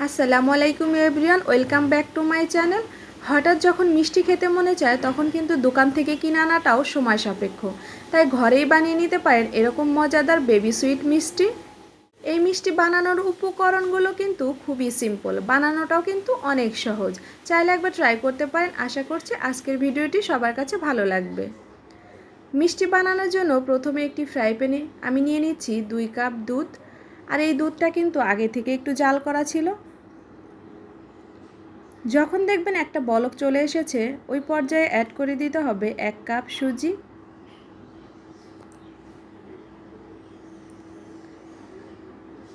আসসালামু আলাইকুম everyone, welcome back to my channel. হঠাৎ যখন মিষ্টি খেতে মনে চায়, তখন কিন্তু দোকান থেকে কিনে আনাটাও সময় সাপেক্ষ। তাই ঘরেই বানিয়ে নিতে পারেন এরকম মজাদার বেবি সুইট মিষ্টি। এই মিষ্টি বানানোর উপকরণগুলো কিন্তু খুবই সিম্পল বানানোটাও কিন্তু অনেক সহজ। চাইলে একবার ট্রাই করতে পারেন, আশা করছি আজকের ভিডিওটি সবার কাছে ভালো লাগবে। মিষ্টি বানানোর জন্য প্রথমে একটি ফ্রাই প্যানে আমি নিয়ে নিচ্ছি দুই কাপ দুধ। আর এই দুধটা কিন্তু আগে থেকে একটু জাল করা ছিল। যখন দেখবেন একটা বলক চলে এসেছে, ওই পর্যায়ে অ্যাড করে দিতে হবে এক কাপ সুজি।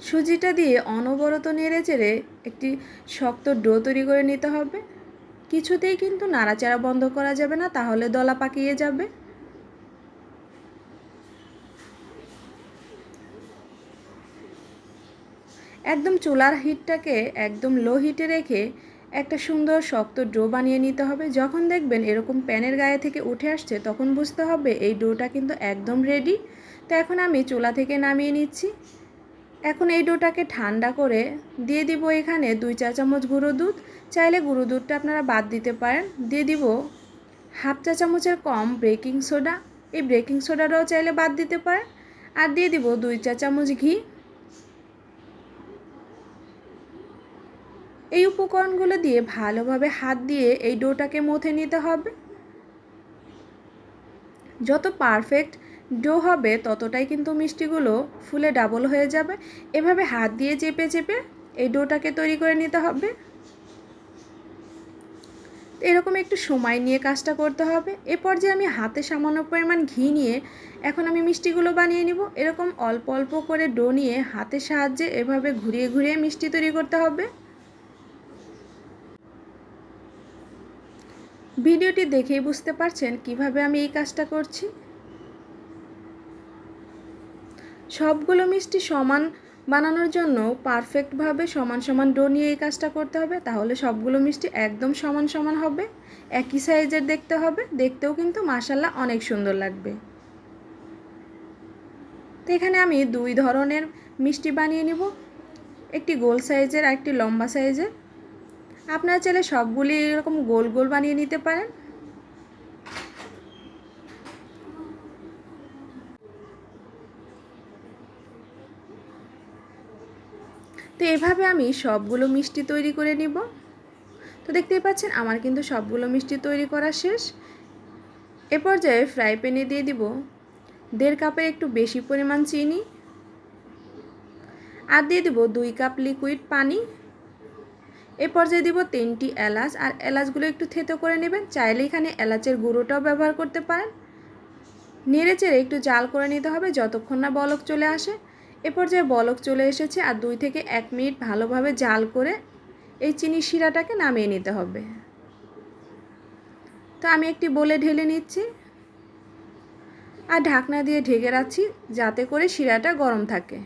সুজিটা দিয়ে অনবরত নেড়ে চেড়ে একটি শক্ত ডো তৈরি করে নিতে হবে। কিছুতেই কিন্তু নাড়াচাড়া বন্ধ করা যাবে না, তাহলে দলা পাকিয়ে যাবে। একদম চুলার হিটটাকে একদম লো হিটে রেখে একটা সুন্দর শক্ত ডো বানিয়ে নিতে হবে। যখন দেখবেন এরকম প্যানের গায়ে থেকে উঠে আসছে, তখন বুঝতে হবে এই ডোটা কিন্তু একদম রেডি তো এখন আমি চুলা থেকে নামিয়ে নিচ্ছি। এখন এই ডোটাকে ঠান্ডা করে দিয়ে দিব এখানে দুই চা চামচ গুঁড়ো দুধ। চাইলে গুঁড়ো দুধটা আপনারা বাদ দিতে পারেন। দিয়ে দিব হাফ চা চামচের কম বেকিং সোডা। এই বেকিং সোডাটাও চাইলে বাদ দিতে পারেন। আর দিয়ে দিব দুই চা চামচ ঘি। এই উপকরণগুলো দিয়ে ভালোভাবে হাত দিয়ে এই ডোটাকে মথে নিতে হবে। যত পারফেক্ট ডো হবে, ততটাই কিন্তু মিষ্টিগুলো ফুলে ডাবল হয়ে যাবে। এভাবে হাত দিয়ে চেপে চেপে এই ডোটাকে তৈরি করে নিতে হবে। এরকম একটু সময় নিয়ে কাজটা করতে হবে। এ পর্যায়ে আমি হাতে সামান্য পরিমাণ ঘি নিয়ে এখন আমি মিষ্টিগুলো বানিয়ে নিব। এরকম অল্প অল্প করে ডো নিয়ে হাতের সাহায্যে এভাবে ঘুরিয়ে ঘুরিয়ে মিষ্টি তৈরি করতে হবে। ভিডিওটি দেখেই বুঝতে পারছেন কীভাবে আমি এই কাজটা করছি। সবগুলো মিষ্টি সমান বানানোর জন্য পারফেক্টভাবে সমান সমান ডো নিয়ে এই কাজটা করতে হবে, তাহলে সবগুলো মিষ্টি একদম সমান সমান হবে। একই সাইজের দেখতে হবে, দেখতেও কিন্তু মাসাল্লাহ অনেক সুন্দর লাগবে। তো এখানে আমি দুই ধরনের মিষ্টি বানিয়ে নিব। একটি গোল সাইজের আর একটি লম্বা সাইজের। আপনারা চাইলে সবগুলি এরকম গোল গোল বানিয়ে নিতে পারেন। তো এভাবে আমি সবগুলো মিষ্টি তৈরি করে নিব। তো দেখতেই পাচ্ছেন, আমার কিন্তু সবগুলো মিষ্টি তৈরি করা শেষ। এ পর্যায়ে ফ্রাই প্যানে দিয়ে দিব দেড় কাপের একটু বেশি পরিমাণ চিনি। আর দিয়ে দিব দুই কাপ লিকুইড পানি। এ পর্যায়ে দিব তিনটি এলাচ আর এলাচগুলো একটু থেতো করে নেবেন। চাইলে এখানে এলাচের গুঁড়োটাও ব্যবহার করতে পারেন। নেড়ে চেড়ে একটু জাল করে নিতে হবে যতক্ষণ না বলক চলে আসে। এ পর্যায়ে বলক চলে এসেছে আর দুই থেকে এক মিনিট ভালোভাবে জাল করে এই চিনি শিরাটাকে নামিয়ে নিতে হবে। তো আমি একটি বলে ঢেলে নিচ্ছি। আর ঢাকনা দিয়ে ঢেকে রাখছি যাতে করে শিরাটা গরম থাকে।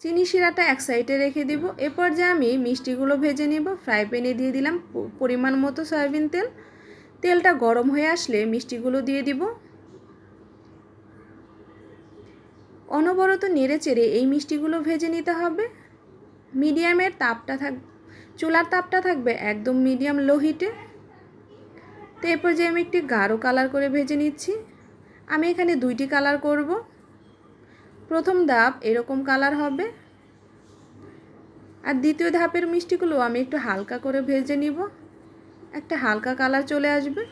চিনি শিরাটা এক সাইডে রেখে দিব। এ পর্যায়ে আমি মিষ্টিগুলো ভেজে নিব। ফ্রাই প্যানে দিয়ে দিলাম পরিমাণ মতো সয়াবিন তেল। তেলটা গরম হয়ে আসলে মিষ্টিগুলো দিয়ে দিব। অনবরত নেড়ে চেড়ে এই মিষ্টিগুলো ভেজে নিতে হবে। মিডিয়ামের তাপটা থাক চুলার তাপটা থাকবে একদম মিডিয়াম লো হিটে। তো এরপর যে আমি একটি গাঢ় কালার করে ভেজে নিচ্ছি। আমি এখানে দুইটি কালার করব। প্রথম ধাপ এরকম কালার হবে। আর দ্বিতীয় ধাপের মিষ্টিগুলো আমি একটু হালকা করে ভেজে নিব। একটা হালকা কালার চলে আসবে।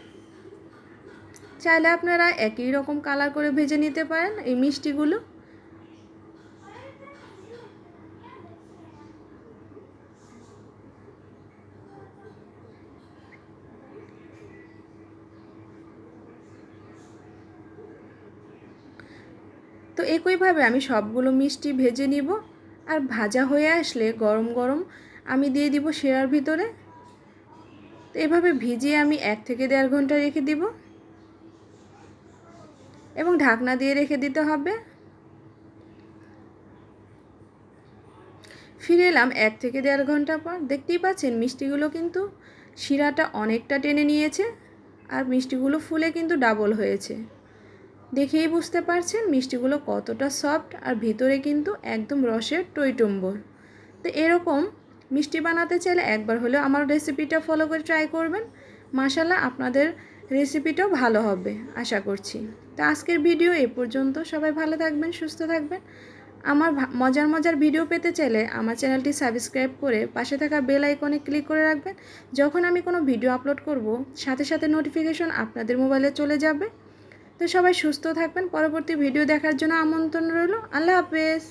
চাইলে আপনারা একই রকম কালার করে ভেজে নিতে পারেন এই মিষ্টিগুলো। তো একইভাবে আমি সবগুলো মিষ্টি ভেজে নিব আর ভাজা হয়ে আসলে গরম গরম আমি দিয়ে দিব শিরার ভিতরে। তো এভাবে ভিজিয়ে আমি এক থেকে দেড় ঘণ্টা রেখে দিব। এবং ঢাকনা দিয়ে রেখে দিতে হবে। ফিরে এলাম এক থেকে দেড় ঘণ্টা পর। দেখতেই পাচ্ছেন মিষ্টিগুলো কিন্তু শিরাটা অনেকটা টেনে নিয়েছে আর মিষ্টিগুলো ফুলে কিন্তু ডাবল হয়েছে। দেখেই বুঝতে পারছেন মিষ্টিগুলো কতটা সফট আর ভিতরে কিন্তু একদম রসের টইটম্বর। তো এরকম মিষ্টি বানাতে চাইলে একবার হলেও আমার রেসিপিটা ফলো করে ট্রাই করবেন। মাশাল্লাহ আপনাদের রেসিপিটাও ভালো হবে, আশা করছি। তো আজকের ভিডিও এ পর্যন্ত। সবাই ভালো থাকবেন, সুস্থ থাকবেন। আমার মজার মজার ভিডিও পেতে চাইলে আমার চ্যানেলটি সাবস্ক্রাইব করে পাশে থাকা বেল আইকনে ক্লিক করে রাখবেন। যখন আমি কোনো ভিডিও আপলোড করব, সাথে সাথে নোটিফিকেশন আপনাদের মোবাইলে চলে যাবে। তো সবাই সুস্থ থাকবেন। পরবর্তী ভিডিও দেখার জন্য আমন্ত্রণ রইল। আল্লাহ হাফেজ।